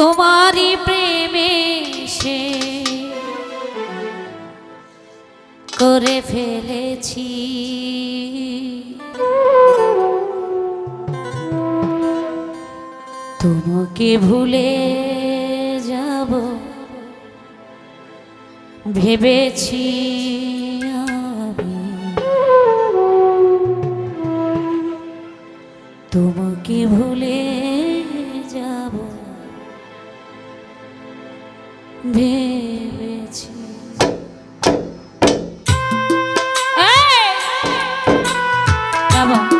তোমারই প্রেমে সে করে ফেলেছি। তোমাকে ভুলে যাব ভেবেছি তোমাকে ভুলে যাব। সাজানো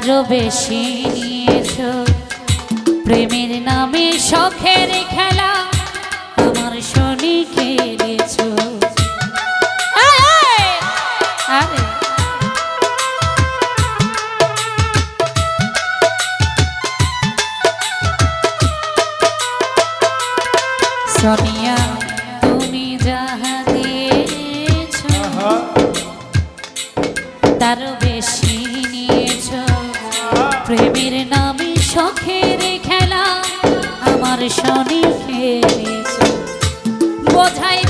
তারও বেশি নিয়েছ। প্রেমের নামে শখের খেলা শখের খেলা আমার শনি খেলেছ। বোঝাইবার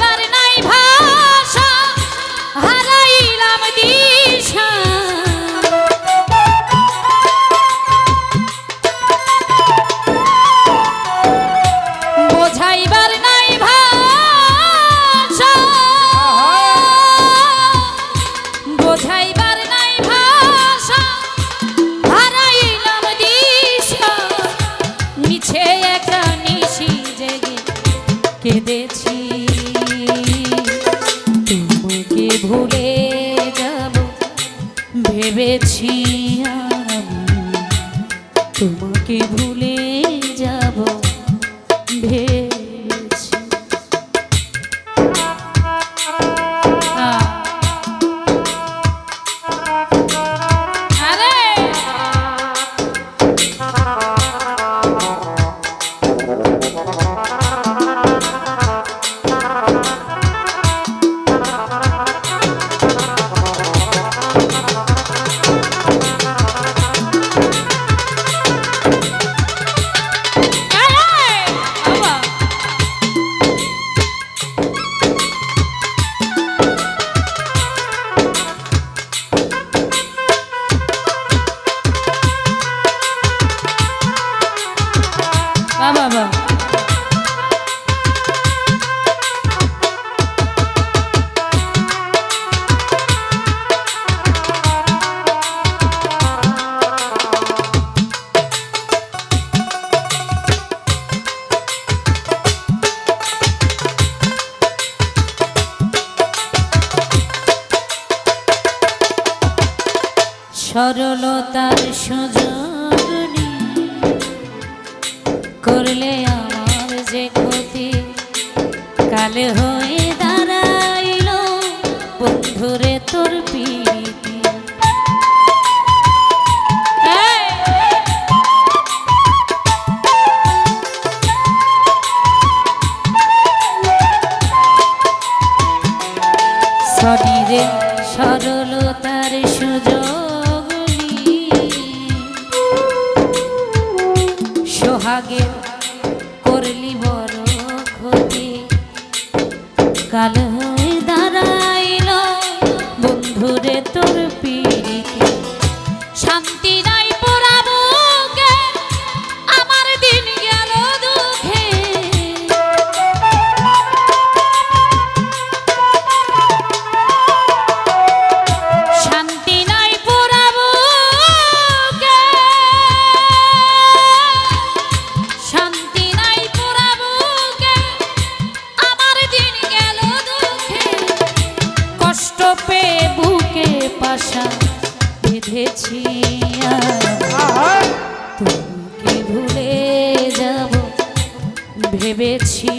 সরলতার সজনী করলে আমার যে ক্ষতি কালে হয়ে কাল দাঁড়াইল। বন্ধুরে তোর পি ভুলে যাব। ভেবেছি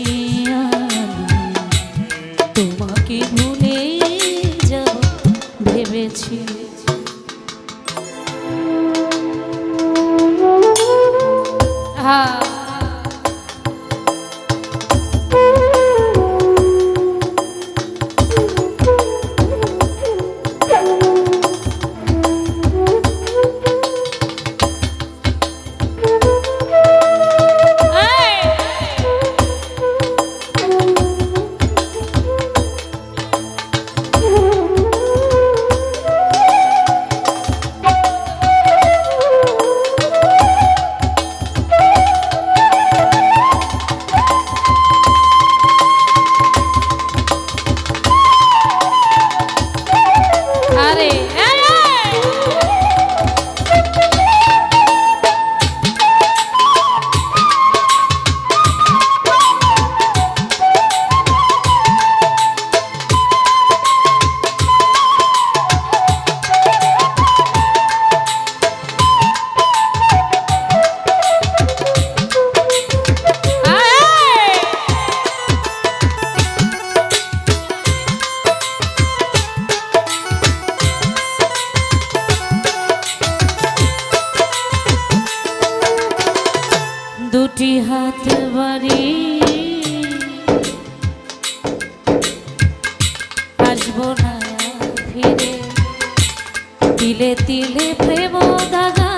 তিলে তিলে প্রেম দাগা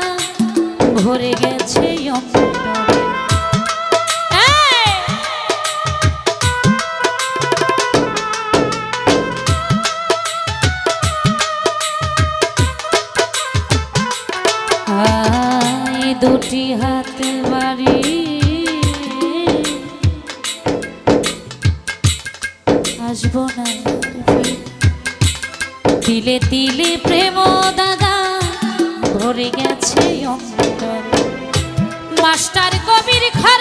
ভরে গেছে দুটি হাতে বাড়ি। আসব না। তিলে তিলে প্রেম দাদা ভরে গেছে অন্তর। মাস্টার কবির ঘর